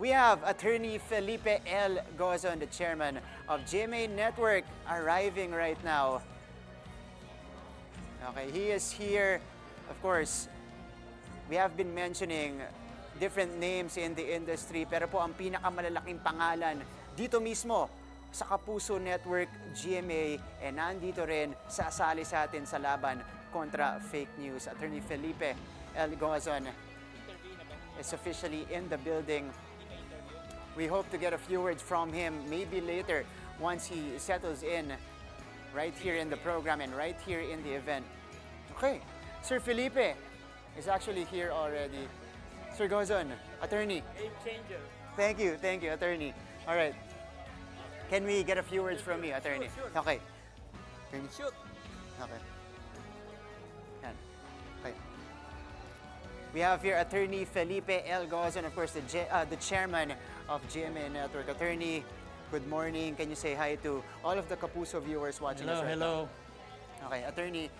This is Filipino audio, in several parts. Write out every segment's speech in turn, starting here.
We have Attorney Felipe L. Gozon, the chairman of GMA Network, arriving right now. Okay, he is here. Of course, we have been mentioning different names in the industry, pero po ang pinakamalalaking pangalan dito mismo sa Kapuso Network, GMA, and nandito rin sasali sa atin sa laban kontra fake news. Attorney Felipe L. Gozon is officially in the building. We hope to get a few words from him maybe later once he settles in right here in the program and right here in the event. Okay, Sir Felipe is actually here already. Sir Gozon, attorney. Game changer. Thank you, thank you, attorney. All right. Can we get a few words from you, attorney? sure. Okay. Attorney. Shoot. Okay. Yan. Okay. We have here Attorney Felipe L. Gozon, of course, the, uh, the chairman of GMA Network. Attorney, good morning. Can you say hi to all of the Kapuso viewers watching Hello, us right hello. now? Okay, Attorney,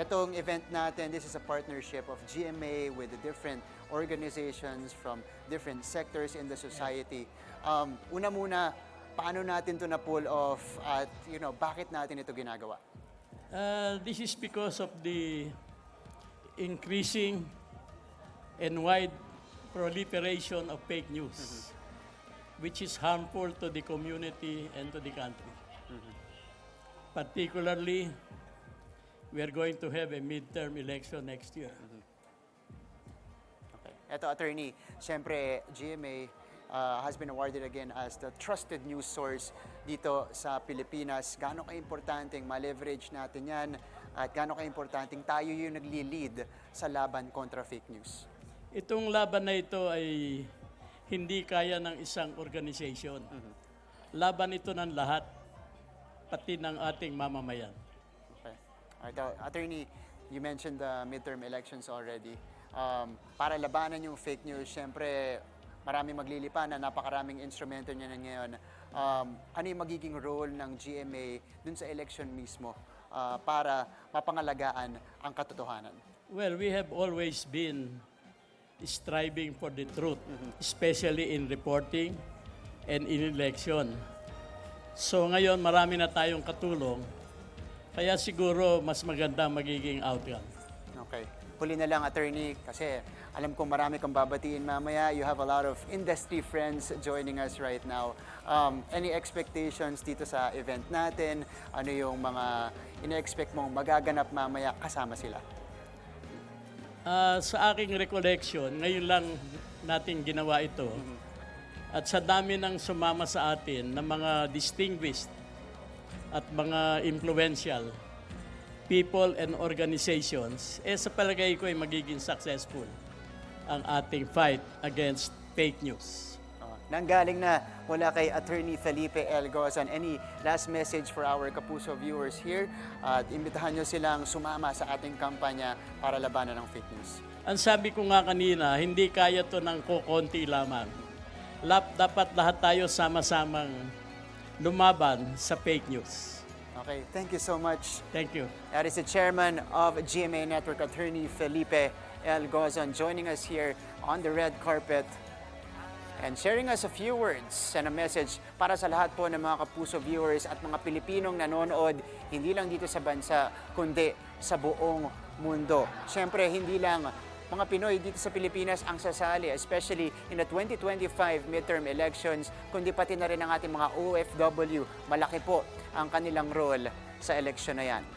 itong event natin, this is a partnership of GMA with the different organizations from different sectors in the society. Um, una muna, paano natin to na-pull off at you know, bakit natin ito ginagawa? Uh, this is because of the increasing and wide proliferation of fake news, which is harmful to the community and to the country. Particularly, we are going to have a midterm election next year. Okay. Ito, attorney, siyempre GMA uh, has been awarded again as the trusted news source dito sa Pilipinas. Gaano ka-importanteng ma-leverage natin yan at gaano ka-importanteng tayo yung nagli-lead sa laban kontra fake news? Itong laban na ito ay hindi kaya ng isang organization. Laban ito ng lahat, pati ng ating mamamayan. Okay. Alright, uh, attorney, you mentioned the midterm elections already. Um, para labanan yung fake news, syempre maraming maglilipan na napakaraming instrumento niya na ngayon. Um, ano yung magiging role ng GMA dun sa election mismo uh, para mapangalagaan ang katotohanan? Well, we have always been striving for the truth, especially in reporting and in election. So ngayon, marami na tayong katulong, kaya siguro mas maganda magiging outcome. Okay. Huli na lang, attorney, kasi alam kong marami kang babatiin mamaya. You have a lot of industry friends joining us right now. Um, any expectations dito sa event natin? Ano yung mga ina-expect mong magaganap mamaya kasama sila? Ah, sa aking recollection, ngayon lang natin ginawa ito. At sa dami ng sumama sa atin ng mga distinguished at mga influential people and organizations, eh sa palagay ko ay magiging successful ang ating fight against fake news. Uh, nanggaling na mula kay Attorney Felipe L. Gozan. Any last message for our Kapuso viewers here? At imbitahan nyo silang sumama sa ating kampanya para labanan ng fake news. Ang sabi ko nga kanina, hindi kaya to ng kukonti lamang. Lap, dapat lahat tayo sama-samang lumaban sa fake news. Okay, thank you so much. Thank you. That is the chairman of GMA Network, Attorney Felipe L. Gozon, joining us here on the red carpet and sharing us a few words and a message para sa lahat po ng mga kapuso viewers at mga Pilipinong nanonood, hindi lang dito sa bansa, kundi sa buong mundo. Siyempre, hindi lang mga Pinoy dito sa Pilipinas ang sasali, especially in the 2025 midterm elections, kundi pati na rin ang ating mga OFW. Malaki po ang kanilang role sa eleksyon na yan.